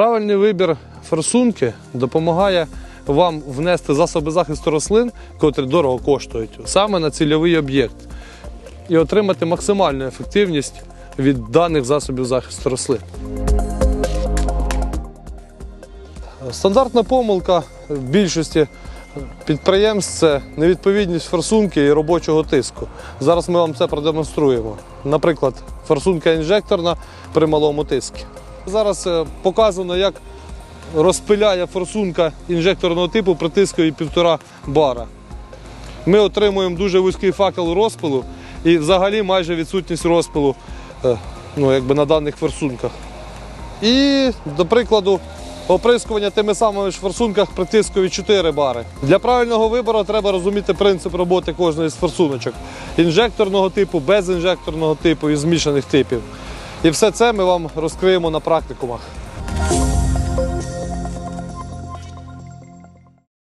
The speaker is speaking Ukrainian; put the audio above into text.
Правильний вибір форсунки допомагає вам внести засоби захисту рослин, котрі дорого коштують, саме на цільовий об'єкт і отримати максимальну ефективність від даних засобів захисту рослин. Стандартна помилка в більшості підприємств це невідповідність форсунки і робочого тиску. Зараз ми вам це продемонструємо. Наприклад, форсунка інжекторна при малому тиску. Зараз е, показано, як розпиляє форсунка інжекторного типу при тискові 1,5 бара. Ми отримуємо дуже вузький факел розпилу і взагалі майже відсутність розпилу е, ну, якби на даних форсунках. І, до прикладу, оприскування тими самими ж форсунках при 4 бари. Для правильного вибору треба розуміти принцип роботи кожної з форсуночок: інжекторного типу, безінжекторного типу і змішаних типів. І все це ми вам розкриємо на практикумах.